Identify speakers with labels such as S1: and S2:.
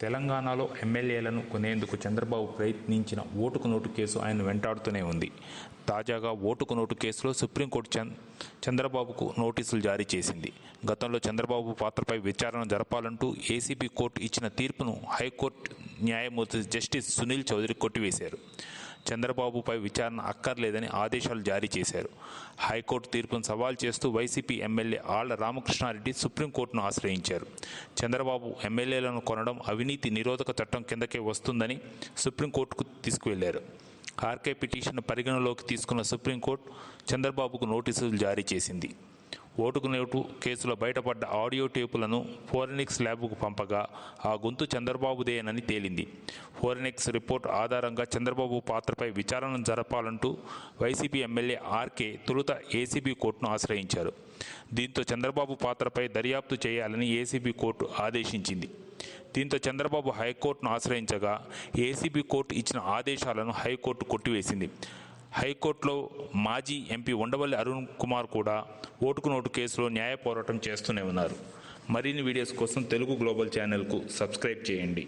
S1: తెలంగాణలో ఎమ్మెల్యేలను కొనేందుకు చంద్రబాబు ప్రయత్నించిన ఓటుకు నోటు కేసు ఆయన వెంటాడుతూనే ఉంది. తాజాగా ఓటుకు నోటు కేసులో సుప్రీంకోర్టు చంద్ చంద్రబాబుకు నోటీసులు జారీ చేసింది. గతంలో చంద్రబాబు పాత్రపై విచారణ జరపాలంటూ ఏసీబీ కోర్టు ఇచ్చిన తీర్పును హైకోర్టు న్యాయమూర్తి జస్టిస్ సునీల్ చౌదరి కొట్టివేశారు. చంద్రబాబుపై విచారణ అక్కర్లేదని ఆదేశాలు జారీ చేశారు. హైకోర్టు తీర్పును సవాల్ చేస్తూ వైసీపీ ఎమ్మెల్యే ఆళ్ళ రామకృష్ణారెడ్డి సుప్రీంకోర్టును ఆశ్రయించారు. చంద్రబాబు ఎమ్మెల్యేలను కొనడం అవినీతి నిరోధక చట్టం కిందకే వస్తుందని సుప్రీంకోర్టుకు తీసుకువెళ్ళారు. ఆర్కే పిటిషన్ పరిగణలోకి తీసుకున్న సుప్రీంకోర్టు చంద్రబాబుకు నోటీసులు జారీ చేసింది. ఓటుకు నోటు కేసులో బయటపడ్డ ఆడియో టేపులను ఫోరెనిక్స్ ల్యాబ్కు పంపగా ఆ గొంతు చంద్రబాబుదేనని తేలింది. ఫోరెనిక్స్ రిపోర్ట్ ఆధారంగా చంద్రబాబు పాత్రపై విచారణ జరపాలంటూ వైసీపీ ఎమ్మెల్యే ఆర్కే తొలుత ఏసీబీ కోర్టును ఆశ్రయించారు. దీంతో చంద్రబాబు పాత్రపై దర్యాప్తు చేయాలని ఏసీబీ కోర్టు ఆదేశించింది. దీంతో చంద్రబాబు హైకోర్టును ఆశ్రయించగా ఏసీబీ కోర్టు ఇచ్చిన ఆదేశాలను హైకోర్టు కొట్టివేసింది. హైకోర్టులో మాజీ ఎంపీ ఉండవల్లి అరుణ్ కుమార్ కూడా ఓటుకు నోటు కేసులో న్యాయ పోరాటం చేస్తూనే ఉన్నారు. మరిన్ని వీడియోస్ కోసం తెలుగు గ్లోబల్ ఛానల్కు సబ్స్క్రైబ్ చేయండి.